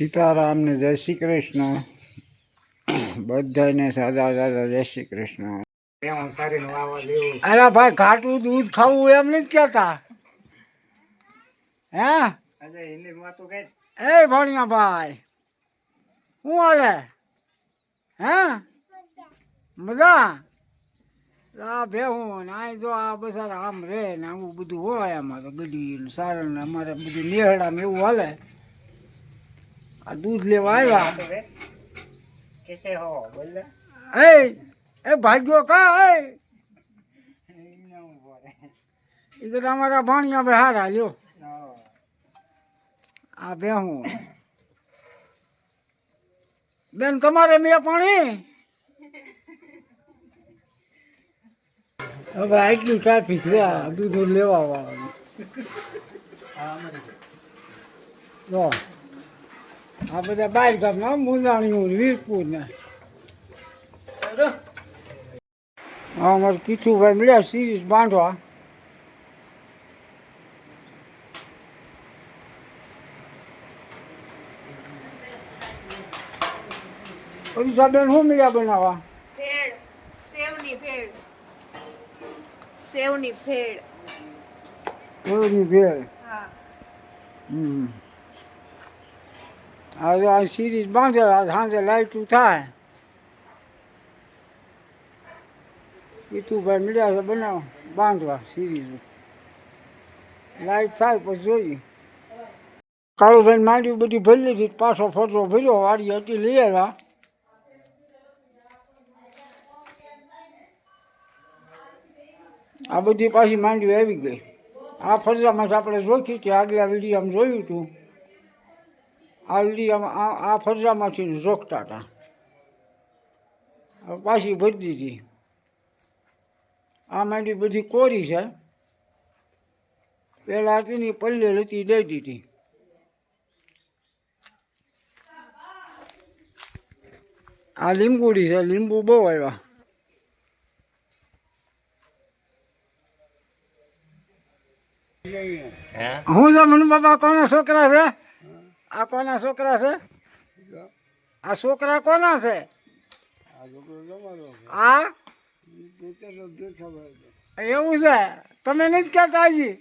સીતારામને જય શ્રી કૃષ્ણ. બધાને સાદા સાદા જય શ્રી કૃષ્ણ. સારી અરે ભાઈ ઘાટું દૂધ ખાવું એમ નથી કહેતા. હે? એ ભણિયા ભાઈ શું હાલે? હે? મજા? આ ભેહું આ જો આ બસાર આમ રે ને આવું બધું હોય આમાં તો ને સારણ અમારે બધું નિહળામાં એવું હાલે. આ દૂધ લેવા આવ્યા. કેસે હો બોલ એ એ ભાગ્યો કા એ એ તો તમારા ભાણિયા બે હારા લ્યો. આ બે હું. બેન તમારે મેં પાણી? હવે આટલું ટ્રાફિક આ દૂધ લેવા જો. આ બધા બાર ગામના મુંજાણીઓ વીરપુર ને હા અમારે કીઠુભાઈ મળ્યા સિરીઝ બાંધવા. અરીસાબેન શું મળ્યા બનાવવા? ભેળ સેવની ભેળ. સેવની ભેળ. સેવની ભેળ? હા. હમ. હવે આ સિરીઝ બાંધે સાંજે લાઈટું થાય. કીધુભાઈ મળ્યા છે બનાવ, બાંધવા સિરીઝ લાઇટ થાય પછી જોઈએ. કાળુભાઈ માંડવી બધી ભરી લીધી, પાછો ફોટો ભર્યો વાડી હતી લઈ આવ્યા. આ બધી પાછી માંડવી આવી ગઈ. આ ફરજામાં આપણે જોખી હતી આગલા વિડીયામાં જોયું હતું આ વિડીયામાં આ આ ફરજામાંથી રોકતા હતા પાછી ભરી દીધી આ માંડી બધી કોરી છે. પહેલાં તેની પલ્લે હતી દઈ દીધી. આ લીંબુડી છે લીંબુ બહુ આવ્યા. હું? તો મનુ બાબા કોના છોકરા છે? આ કોના છોકરા છે? આ છોકરા કોના છે? આ એવું છે? તમે નથી કહેતા હજી?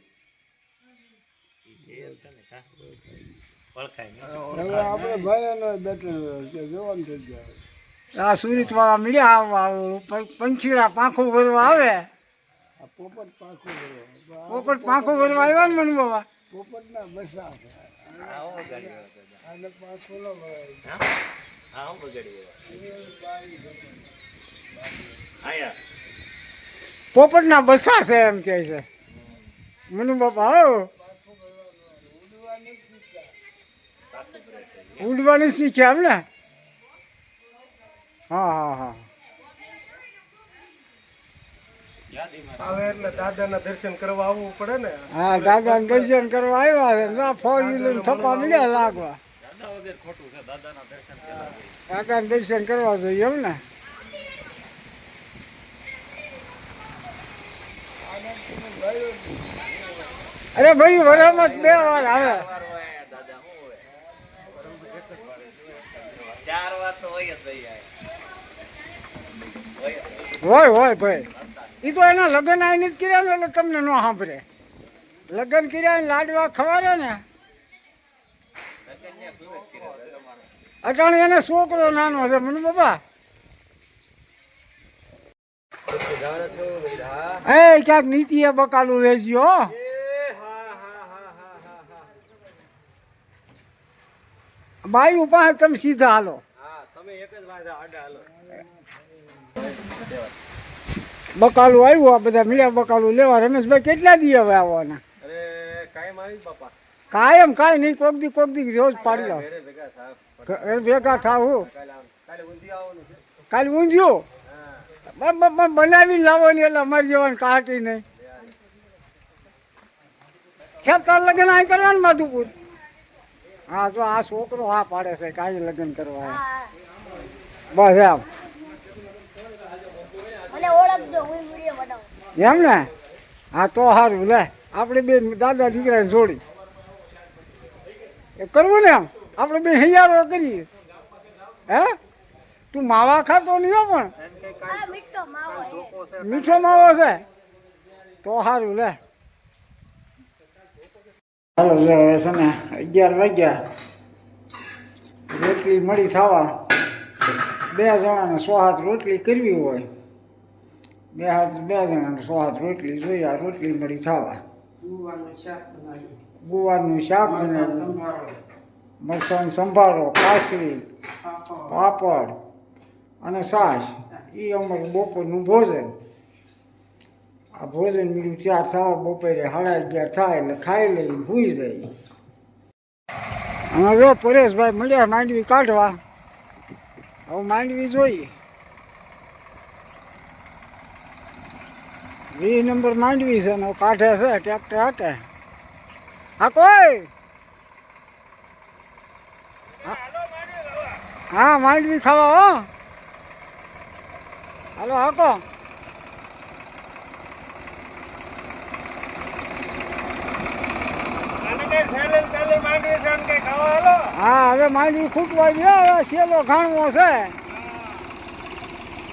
આ સુરત વાળા મળ્યા પંખીડા પાંખો ભરવા આવે. પોપટ પાંખો ભરવા. આવ્યા ને મનુ બાબા પોપટના બસા છે એમ કે છે. મનુ બાપા આવો ઉડવાની શીખ્યા એમ ને? હા હા હા. આવે એટલે દાદાના દર્શન કરવા આવવું પડે ને? હા દાદા દર્શન કરવા આવ્યા છે ના ફોર વ્હીલર થપ્પા મળ્યા લાગવા. દાદા દર્શન કરવા જોઈએ. એમ ને. અરે ભાઈ વરામાં બે વાર આવે. હોય હોય ભાઈ. એ તો એના લગ્ન આવીને જ કર્યા ને એટલે તમને ન સાંભળે. લગ્ન કર્યા લાડવા ખવાડે ને. અટાણે એને છોકરો નાનો છે. મને બાબા એ, ક્યાંક નીતિએ બકાલું વેચ્યો. બાઈ પાસે તમે સીધા હાલો. બકાલું આવ્યું આ બધા મીડિયા બકાલું લેવા રમેશભાઈ કેટલા દી હવે આવવાના? મારી કાયમ કાંઈ નહીં કોક દી કોક દી રોજ પાડી લો ભેગા થાવ. કાલે ઊંધિયું બનાવી લાવવાની એટલે અમારી જવાનું કાટી નહીં. ખેતર લગ્ન અહીં કરવાનું માધુપુર? હા જો આ છોકરો હા પાડે છે કાંઈ લગ્ન કરવા. બસ એમ મને ઓળખજો હું વીડિયો બનાવું એમ ને હા તો સારું લે. આપણે બે દાદા દીકરાને જોડી. એ કરવું ને એમ? આપણે બે હૈયારો કરીએ. હે? તું માવા ખાતો નહીં હો પણ. મીઠો માવો છે. તો સારું લે. હાલો હવે છે ને અગિયાર વાગ્યા. રોટલી મળી ખાવા બે જણાને સો હાથ રોટલી કરવી હોય. બે હાથ બે જણાને સો હાથ રોટલી જોઈએ આ રોટલી મળી ખાવા ગુવારનું શાક બનાવ્યું. મરચાંનો સંભારો કાસરી પાપડ. અને છાશ. એ અમારું બપોરનું ભોજન. આ ભોજન મળ્યું ચાર થવા બપોરે સાડા અગિયાર થાય એટલે ખાઈ લઈ ભૂઈ જાય. અમે જો પરેશભાઈ મળ્યા માંડવી કાઢવા હવે માંડવી જોઈએ. વીસ નંબર માંડવી છે ને કાઢે છે ટ્રેક્ટર હાકે હા કોઈ? હા માંડવી ખાવા હો. હાલો હાકો હા હવે માંડવી ખૂટવા ગયો હવે સેલો ખાણવો છે.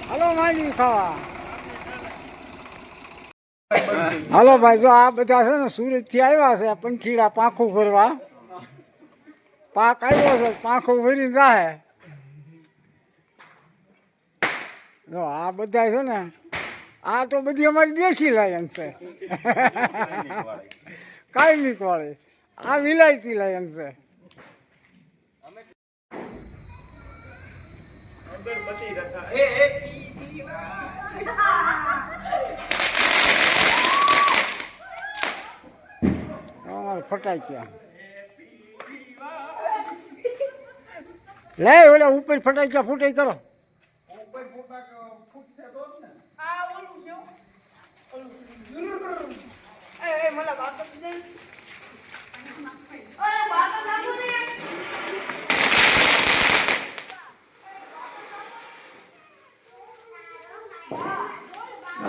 હાલો માંડવી ખાવા. હાલો ભાઈ, જો આ બધા છે ને સુરતથી આવ્યા છે, પંખીડા પાંખું ભરવા. પાક આવ્યો છે, પાંખું ભરી જાય જો આ બધા છે ને, આ તો બધી અમારી દેશી લાયન છે. કાયમી વાળી આ વિલાયતી લાયન છે. અમારે ફટાઈ ગયા લે ઓલા ઉપર ફટાઈ ગયા ફૂટાઈ કરો.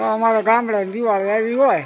અમારા ગામડે દિવાળી આવી હોય.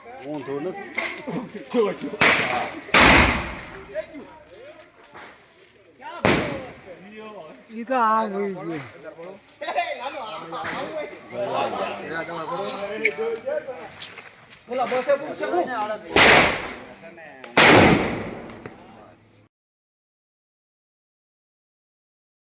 ગઈ કરતો ઈ તો આ હોઈ ગયું